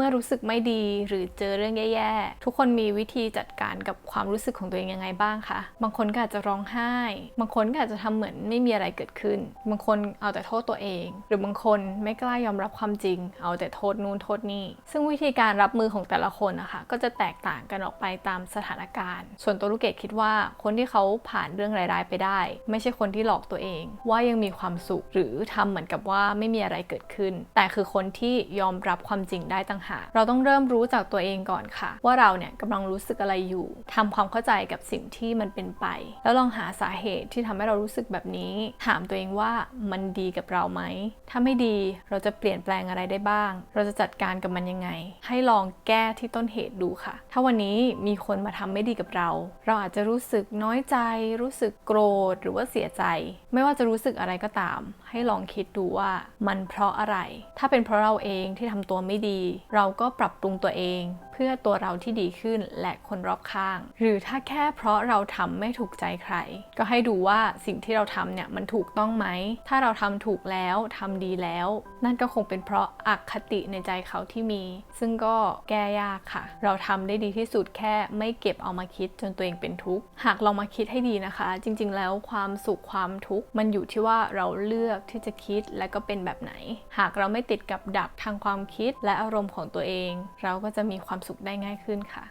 มื่อรู้สึกไม่ดีหรือเจอเรื่องแย่ๆ ทุกคนมีวิธีจัดการกับความรู้สึกของตัวเองยังไงบ้างคะ บางคนก็อาจจะร้องไห้ บางคนก็อาจจะทำเหมือนไม่มีอะไรเกิดขึ้น บางคนเอาแต่โทษตัวเอง หรือบางคนไม่กล้ายอมรับความจริง เอาแต่โทษนู่นโทษนี่ ซึ่งวิธีการรับมือของแต่ละคนนะคะก็จะแตกต่างกันออกไปตามสถานการณ์ ส่วนตัวลูกเกดคิดว่าคนที่เขาผ่านเรื่องร้ายๆไปได้ ไม่ใช่คนที่หลอกตัวเอง ว่ายังมีความสุขหรือทำเหมือนกับว่าไม่มีอะไรเกิดขึ้น แต่คือคนที่ยอมรับความจริงได้ต่างหากเราต้องเริ่มรู้จากตัวเองก่อนค่ะ ว่าเราเนี่ยกำลังรู้สึกอะไรอยู่ทำความเข้าใจกับสิ่งที่มันเป็นไป แล้วลองหาสาเหตุที่ทำให้เรารู้สึกแบบนี้ ถามตัวเองว่ามันดีกับเราไหม ถ้าไม่ดีเราจะเปลี่ยนแปลงอะไรได้บ้าง เราจะจัดการกับมันยังไง ให้ลองแก้ที่ต้นเหตุดูค่ะ ถ้าวันนี้มีคนมาทำไม่ดีกับเรา เราอาจจะรู้สึกน้อยใจ รู้สึกโกรธหรือว่าเสียใจ ไม่ว่าจะรู้สึกอะไรก็ตาม ให้ลองคิดดูว่ามันเพราะอะไร ถ้าเป็นเพราะเราเองที่ทำตัวไม่ดีเราก็ปรับปรุงตัวเอง พื่อตัวเราที่ดีขึ้นและคนรอบข้าง หรือถ้าแค่เพราะเราทำไม่ถูกใจใคร ก็ให้ดูว่าสิ่งที่เราทำเนี่ยมันถูกต้องไหม ถ้าเราทำถูกแล้วทำดีแล้ว นั่นก็คงเป็นเพราะอคติในใจเขาที่มี ซึ่งก็แก้ยากค่ะ เราทำได้ดีที่สุดแค่ไม่เก็บเอามาคิดจนตัวเองเป็นทุกข์ หากลองมาคิดให้ดีนะคะ จริง ๆ แล้วความสุขความทุกข์มันอยู่ที่ว่าเราเลือกที่จะคิดและก็เป็นแบบไหน หากเราไม่ติดกับดักทางความคิดและอารมณ์ของตัวเอง เราก็จะมีความสุขได้ง่ายขึ้นค่ะ